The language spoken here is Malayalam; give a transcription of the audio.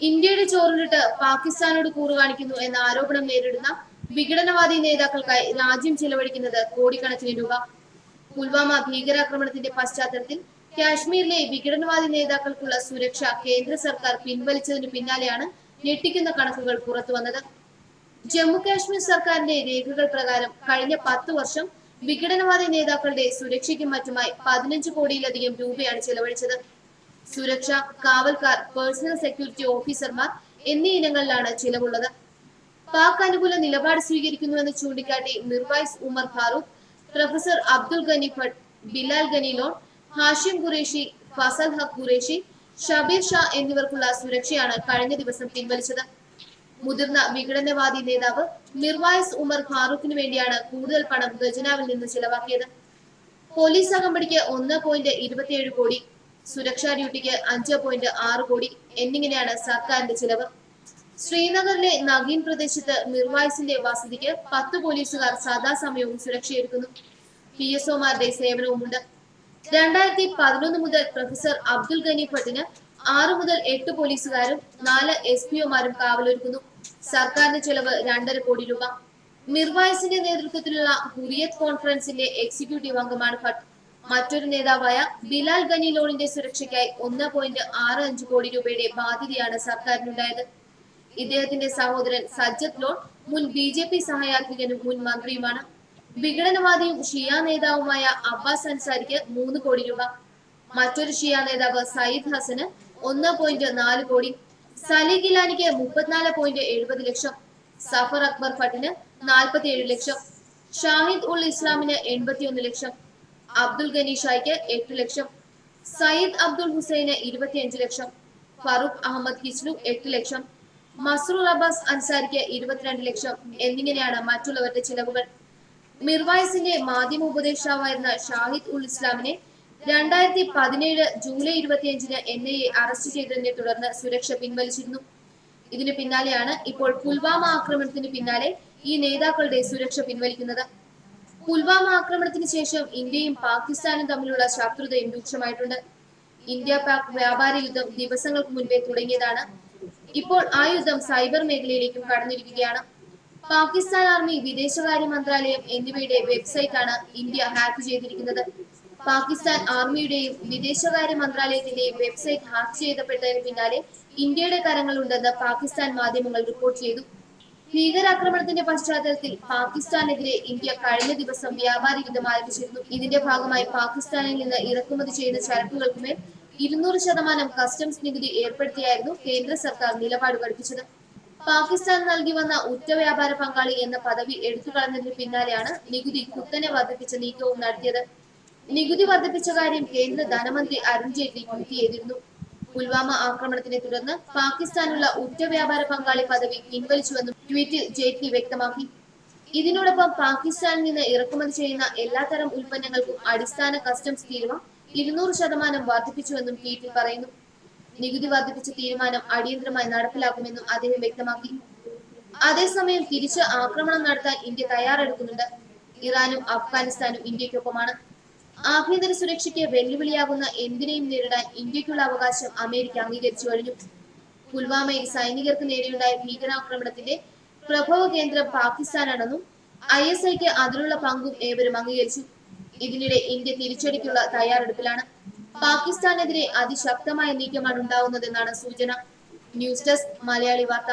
ഇന്ത്യയുടെ ചോറിലിട്ട് പാകിസ്ഥാനോട് കൂറു കാണിക്കുന്നു എന്ന ആരോപണം നേരിടുന്ന വിഘടനവാദി നേതാക്കൾക്കായി രാജ്യം ചിലവഴിക്കുന്നത് കോടിക്കണക്കിന് രൂപ. പുൽവാമ ഭീകരാക്രമണത്തിന്റെ പശ്ചാത്തലത്തിൽ കാശ്മീരിലെ വിഘടനവാദി നേതാക്കൾക്കുള്ള സുരക്ഷ കേന്ദ്ര സർക്കാർ പിൻവലിച്ചതിന് പിന്നാലെയാണ് ഞെട്ടിക്കുന്ന കണക്കുകൾ പുറത്തുവന്നത് ജമ്മു കാശ്മീർ സർക്കാരിന്റെ രേഖകൾ പ്രകാരം കഴിഞ്ഞ പത്ത് വർഷം വിഘടനവാദി നേതാക്കളുടെ സുരക്ഷയ്ക്കും മറ്റുമായി പതിനഞ്ച് കോടിയിലധികം രൂപയാണ് ചെലവഴിച്ചത്. സുരക്ഷ കാവൽക്കാർ പേഴ്സണൽ സെക്യൂരിറ്റി ഓഫീസർമാർ എന്നീ ഇനങ്ങളിലാണ് ചിലവുള്ളത്. പാക് അനുകൂല നിലപാട് സ്വീകരിക്കുന്നുവെന്ന് ചൂണ്ടിക്കാട്ടി മിർവൈസ് ഉമർ ഫാറൂഖ് പ്രൊഫസർ അബ്ദുൽ ഗനി ഭട്ട് ബിലാൽ ഗനി ലോൺ ഹാഷിം ഖുറേഷി ഫസൽ ഹഖ് ഖുറേഷി ഷബീർ ഷാ എന്നിവർക്കുള്ള സുരക്ഷയാണ് കഴിഞ്ഞ ദിവസം പിൻവലിച്ചത്. മുതിർന്ന വിഘടനവാദി നേതാവ് മിർവായസ് ഉമർ ഫാറൂഖിന് വേണ്ടിയാണ് കൂടുതൽ പണം ഖജനാവിൽ നിന്ന് ചിലവാക്കിയത്. പോലീസ് അകമ്പടിക്ക് ഒന്ന് പോയിന്റ് ഇരുപത്തിയേഴ് കോടി സുരക്ഷാ ഡ്യൂട്ടിക്ക് അഞ്ച് പോയിന്റ് ആറ് കോടി എന്നിങ്ങനെയാണ് സർക്കാരിന്റെ ചിലവ്. ശ്രീനഗറിലെ നഗീൻ പ്രദേശത്ത് മിർവായ്സിന്റെ വസതിക്ക് പത്ത് പോലീസുകാർ സദാസമയവും സുരക്ഷയൊരുക്കുന്നു. P S ഒമാരുടെ സേവനവുമുണ്ട്. രണ്ടായിരത്തി പതിനൊന്ന് മുതൽ പ്രൊഫസർ അബ്ദുൽ ഗനി ഭട്ടിന് ആറ് മുതൽ എട്ട് പോലീസുകാരും നാല് എസ് പി ഒമാരും കാവലൊരുക്കുന്നു. സർക്കാരിന്റെ ചെലവ് രണ്ടര കോടി രൂപ. മിർവായിസിന്റെ നേതൃത്വത്തിലുള്ള ഹുറിയത് കോൺഫറൻസിന്റെ എക്സിക്യൂട്ടീവ് അംഗമാണ് ഭട്ട്. മറ്റൊരു നേതാവായ ബിലാൽ ഗനി ലോണിന്റെ സുരക്ഷയ്ക്കായി ഒന്ന് പോയിന്റ് ആറ് അഞ്ച് കോടി രൂപയുടെ ബാധ്യതയാണ് സർക്കാരിനുണ്ടായത്. ഇദ്ദേഹത്തിന്റെ സഹോദരൻ സജ്ജദ് ലോൺ മുൻ ബി ജെ പി സഹയാത്രികനും മുൻ മന്ത്രിയുമാണ്. വിഘടനവാദിയും ഷിയ നേതാവുമായ അബ്ബാസ് അൻസാരിക്ക് മൂന്ന് കോടി രൂപ. മറ്റൊരു ഷിയ നേതാവ് സയ്യിദ് ഹസന് ഒന്ന് പോയിന്റ് നാല് കോടി. സലി ഗിലാനിക്ക് മുപ്പത്തിനാല് പോയിന്റ് എഴുപത് ലക്ഷം. സഫർ അക്ബർ ഫട്ടിന് നാൽപ്പത്തി ഏഴ് ലക്ഷം. ഷാഹിദ് ഉൾ ഇസ്ലാമിന് എൺപത്തിയൊന്ന് ലക്ഷം. അബ്ദുൽ ഗനി ഷായ്ക്ക് എട്ട് ലക്ഷം സയ്യിദ് അബ്ദുൽ ഹുസൈന് ഇരുപത്തിയഞ്ച് ലക്ഷം ഫറൂഖ് അഹമ്മദ് ഹിസ്ലു എട്ട് ലക്ഷം മസ്രൂർ അബ്ബാസ് അൻസാരിക്ക് ഇരുപത്തിരണ്ട് ലക്ഷം എന്നിങ്ങനെയാണ് മറ്റുള്ളവരുടെ ചിലവുകൾ. മിർവായിസിന്റെ മാധ്യമ ഉപദേഷ്ടാവായിരുന്ന ഷാഹിദ് ഉൽ ഇസ്ലാമിനെ രണ്ടായിരത്തി പതിനേഴ് ജൂലൈ ഇരുപത്തിയഞ്ചിന് എൻ ഐ എ അറസ്റ്റ് ചെയ്തതിനെ തുടർന്ന് സുരക്ഷ പിൻവലിച്ചിരുന്നു. ഇതിന് പിന്നാലെയാണ് ഇപ്പോൾ പുൽവാമ ആക്രമണത്തിന് പിന്നാലെ ഈ നേതാക്കളുടെ സുരക്ഷ പിൻവലിക്കുന്നത്. പുൽവാമ ആക്രമണത്തിന് ശേഷം ഇന്ത്യയും പാകിസ്ഥാനും തമ്മിലുള്ള ശത്രുതയും രൂക്ഷമായിട്ടുണ്ട്. ഇന്ത്യ പാക് വ്യാപാര യുദ്ധം ദിവസങ്ങൾക്ക് മുൻപേ തുടങ്ങിയതാണ്. ഇപ്പോൾ ആ യുദ്ധം സൈബർ മേഖലയിലേക്കും കടന്നിരിക്കുകയാണ്. പാകിസ്ഥാൻ ആർമി വിദേശകാര്യ മന്ത്രാലയം എന്നിവയുടെ വെബ്സൈറ്റാണ് ഇന്ത്യ ഹാക്ക് ചെയ്തിരിക്കുന്നത്. പാകിസ്ഥാൻ ആർമിയുടെയും വിദേശകാര്യ മന്ത്രാലയത്തിന്റെയും വെബ്സൈറ്റ് ഹാക്ക് ചെയ്തപ്പെട്ടതിന് പിന്നാലെ ഇന്ത്യയുടെ കരങ്ങളുണ്ടെന്ന് പാകിസ്ഥാൻ മാധ്യമങ്ങൾ റിപ്പോർട്ട് ചെയ്തു. ഭീകരാക്രമണത്തിന്റെ പശ്ചാത്തലത്തിൽ പാകിസ്ഥാനെതിരെ ഇന്ത്യ കഴിഞ്ഞ ദിവസം വ്യാപാര യുദ്ധം ആരംഭിച്ചിരുന്നു. ഇതിന്റെ ഭാഗമായി പാകിസ്ഥാനിൽ നിന്ന് ഇറക്കുമതി ചെയ്യുന്ന ചരക്കുകൾക്കുമേൽ ഇരുന്നൂറ് ശതമാനം കസ്റ്റംസ് നികുതി ഏർപ്പെടുത്തിയായിരുന്നു കേന്ദ്ര സർക്കാർ നിലപാട് പഠിപ്പിച്ചത്. പാകിസ്ഥാൻ നൽകി വന്ന ഉറ്റ വ്യാപാര പങ്കാളി എന്ന പദവി എടുത്തുകളഞ്ഞതിന് പിന്നാലെയാണ് നികുതി കുത്തനെ വർദ്ധിപ്പിച്ച നീക്കവും നടത്തിയത്. നികുതി വർദ്ധിപ്പിച്ച കാര്യം കേന്ദ്ര ധനമന്ത്രി അരുൺ ജെയ്റ്റ്ലി ട്വീറ്റ് ചെയ്തിരുന്നു പുൽവാമ ആക്രമണത്തിനെ തുടർന്ന് പാകിസ്ഥാനുള്ള ഉറ്റ വ്യാപാര പങ്കാളി പദവി പിൻവലിച്ചുവെന്നും ട്വീറ്റിൽ ജെയ്റ്റ്ലി വ്യക്തമാക്കി. ഇതിനോടൊപ്പം പാകിസ്ഥാനിൽ നിന്ന് ഇറക്കുമതി ചെയ്യുന്ന എല്ലാത്തരം ഉൽപ്പന്നങ്ങൾക്കും അടിസ്ഥാന കസ്റ്റംസ് തീരുവ ഇരുന്നൂറ് ശതമാനം വർദ്ധിപ്പിച്ചുവെന്നും ട്വീറ്റിൽ പറയുന്നു. നികുതി വർദ്ധിപ്പിച്ച തീരുമാനം അടിയന്തരമായി നടപ്പിലാക്കുമെന്നും അദ്ദേഹം വ്യക്തമാക്കി. അതേസമയം തിരിച്ച് ആക്രമണം നടത്താൻ ഇന്ത്യ തയ്യാറെടുക്കുന്നുണ്ട്. ഇറാനും അഫ്ഗാനിസ്ഥാനും ഇന്ത്യക്കൊപ്പമാണ് ആഭ്യന്തര സുരക്ഷയ്ക്ക് വെല്ലുവിളിയാകുന്ന എന്തിനേയും നേരിടാൻ ഇന്ത്യക്കുള്ള അവകാശം അമേരിക്ക അംഗീകരിച്ചു കഴിഞ്ഞു. പുൽവാമയിൽ സൈനികർക്ക് നേരെയുണ്ടായ ഭീകരാക്രമണത്തിന്റെ പ്രഭവ കേന്ദ്രം പാകിസ്ഥാനാണെന്നും ഐ എസ് ഐക്ക് അതിലുള്ള പങ്കും ഏവരും അംഗീകരിച്ചു. ഇതിനിടെ ഇന്ത്യ തിരിച്ചടിക്കുള്ള തയ്യാറെടുപ്പിലാണ്. പാകിസ്ഥാനെതിരെ അതിശക്തമായ നീക്കമാണ് ഉണ്ടാവുന്നതെന്നാണ് സൂചന. ന്യൂസ് ഡെസ്ക് മലയാളി വാർത്ത.